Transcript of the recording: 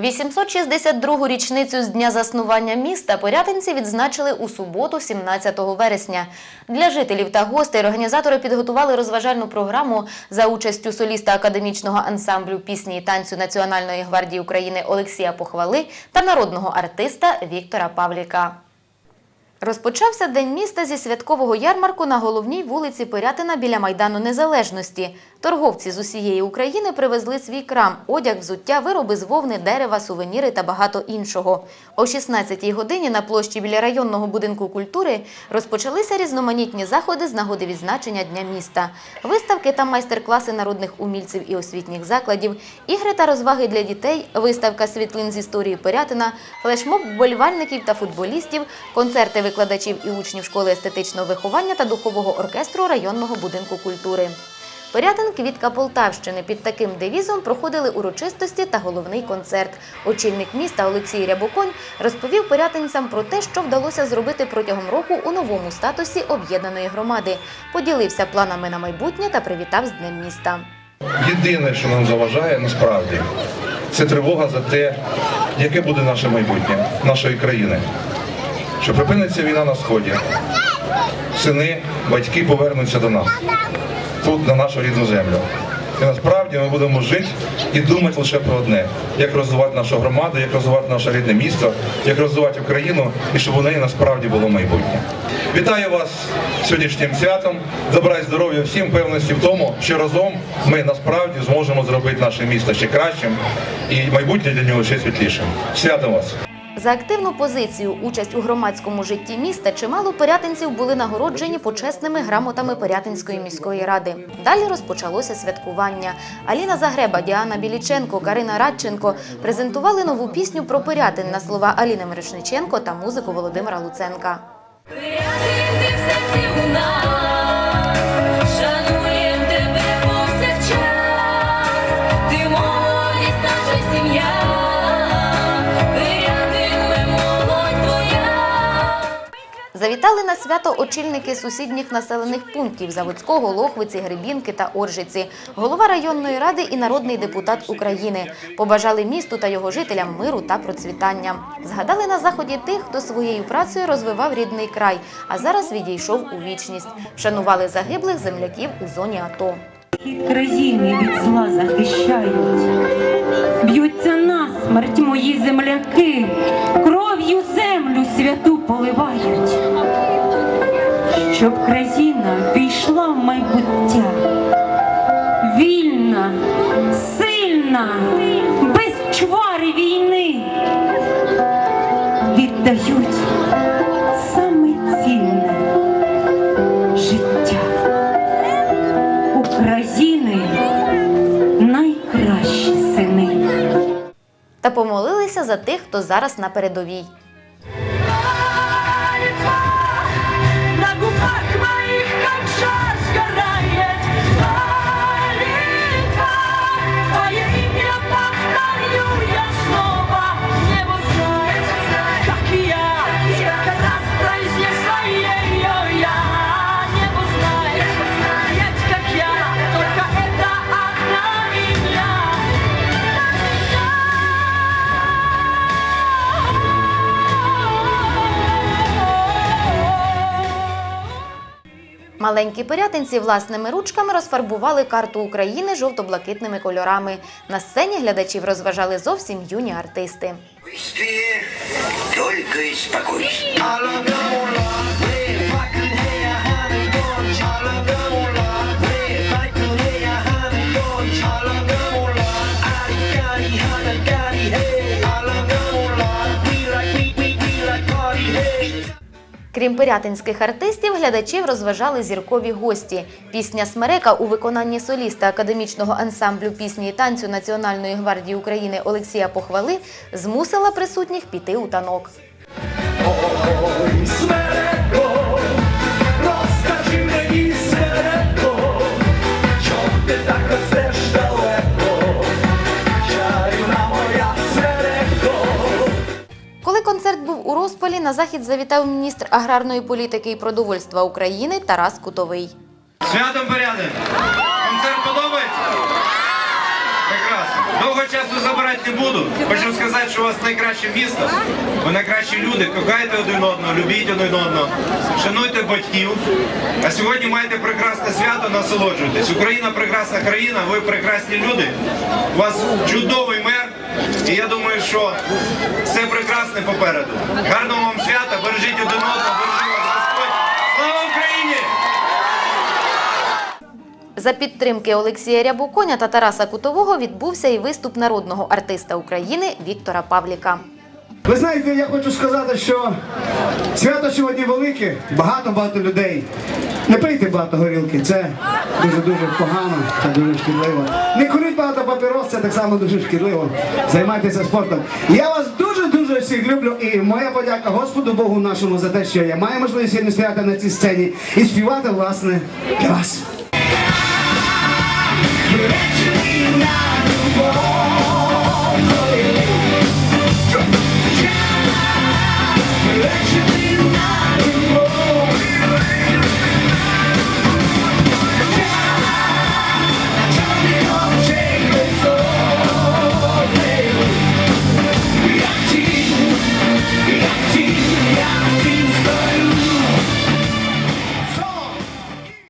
862-гу річницю з дня заснування міста порятинці відзначили у суботу, 17 вересня. Для жителів та гостей організатори підготували розважальну програму за участю соліста академічного ансамблю пісні і танцю Національної гвардії України Олексія Похвали та народного артиста Віктора Павліка. Розпочався День міста зі святкового ярмарку на головній вулиці Пирятина біля Майдану Незалежності. Торговці з усієї України привезли свій крам, одяг, взуття, вироби з вовни, дерева, сувеніри та багато іншого. О 16-й годині на площі біля районного будинку культури розпочалися різноманітні заходи з нагоди відзначення Дня міста. Виставки та майстер-класи народних умільців і освітніх закладів, ігри та розваги для дітей, виставка світлин з історії Пирятина, флешмоб вболівальників та футболістів, концерти викладачів і учнів школи естетичного виховання та духового оркестру районного будинку культури. Пирятин Квітка Полтавщини під таким девізом проходили урочистості та головний концерт. Очільник міста Олексій Рябоконь розповів пирятинцям про те, що вдалося зробити протягом року у новому статусі об'єднаної громади. Поділився планами на майбутнє та привітав з Днем міста. Єдине, що нам заважає насправді, це тривога за те, яке буде наше майбутнє нашої країни. Що припиниться війна на сході, сини, батьки повернуться до нас, тут, на нашу рідну землю. І насправді ми будемо жити і думати лише про одне: як розвивати нашу громаду, як розвивати наше рідне місто, як розвивати Україну і щоб у неї насправді було майбутнє. Вітаю вас сьогоднішнім святом. Добра і здоров'я всім певності в тому, що разом ми насправді зможемо зробити наше місто ще кращим і майбутнє для нього ще світлішим. Свято вас! За активну позицію, участь у громадському житті міста чимало пирятинців були нагороджені почесними грамотами Пирятинської міської ради. Далі розпочалося святкування. Аліна Загреба, Діана Біліченко, Карина Радченко презентували нову пісню про Пирятин на слова Аліни Мирошниченко та музику Володимира Луценка. Пирятин, ти в серці у нас, Завітали на свято очільники сусідніх населених пунктів Заводського, Лохвиці, Гребінки та Оржиці, голова районної ради і народний депутат України. Побажали місту та його жителям миру та процвітання. Згадали на заході тих, хто своєю працею розвивав рідний край, а зараз відійшов у вічність. Вшанували загиблих земляків у зоні АТО. Країни від зла захищають, б'ються насмерть мої земляки, кров'ю святу поливають, щоб країна війшла в майбуття, вільна, сильна, без чвари війни, віддають саме цінне життя. України найкращі сини. Та помолилися за тих, хто зараз на передовій. Маленькі порятинці власними ручками розфарбували карту України жовто-блакитними кольорами. На сцені глядачів розважали зовсім юні артисти. Тільки только Крім пирятинських артистів, глядачів розважали зіркові гості. Пісня Смерека у виконанні соліста академічного ансамблю пісні і танцю Національної гвардії України Олексія Похвали змусила присутніх піти у танок. Концерт був у розпалі, на захід завітав міністр аграрної політики і продовольства України Тарас Кутовий. Святом порядок! Концерт подобається? Довго часу забирати не буду. Хочу сказати, що у вас найкраще місто. Ви найкращі люди. Кохайте один одного, любіть один одного, шануйте батьків. А сьогодні маєте прекрасне свято, насолоджуйтесь. Україна прекрасна країна, ви прекрасні люди. У вас чудовий мер. І я думаю, що все прекрасне попереду. Гарного вам свята, бережіть один одного, бережіть За підтримки Олексія Рябоконя та Тараса Кутового відбувся і виступ народного артиста України Віктора Павліка. Ви знаєте, я хочу сказати, що свято сьогодні велике, багато-багато людей. Не пийте багато горілки, це дуже-дуже погано, це дуже шкідливо. Не куріть багато папірос, це так само дуже шкідливо. Займайтеся спортом. Я вас дуже-дуже всіх люблю і моя подяка Господу Богу нашому за те, що я маю можливість сьогодні стояти на цій сцені і співати, власне, для вас. Yeah.